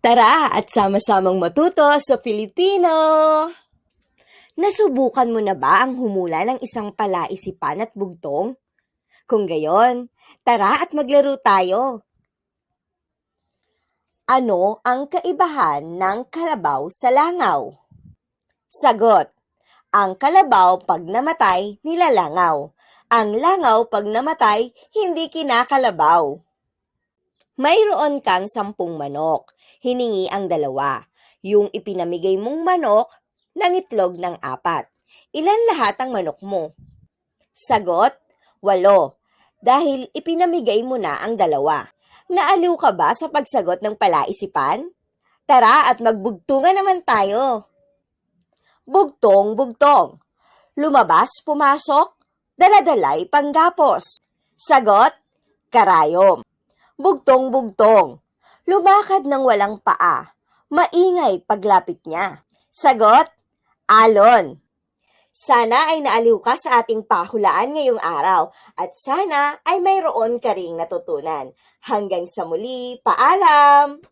Tara at sama-samang matuto sa Filipino! Nasubukan mo na ba ang humula ng isang palaisipan at bugtong? Kung gayon, tara at maglaro tayo. Ano ang kaibahan ng kalabaw sa langaw? Sagot. Ang kalabaw pag namatay, nilalangaw. Ang langaw pag namatay, hindi kinakalabaw. Mayroon kang sampung manok. Hiningi ang dalawa. Yung ipinamigay mong manok, nangitlog ng apat. Ilan lahat ang manok mo? Sagot, walo. Dahil ipinamigay mo na ang dalawa. Naaliw ka ba sa pagsagot ng palaisipan? Tara at magbugtungan naman tayo. Bugtong, bugtong. Lumabas, pumasok, daladalay, panggapos. Sagot, karayom. Bugtong, bugtong. Lumakad ng walang paa. Maingay paglapit niya. Sagot, alon. Sana ay naaliw ka sa ating pahulaan ngayong araw at sana ay mayroon ka ring natutunan. Hanggang sa muli, paalam!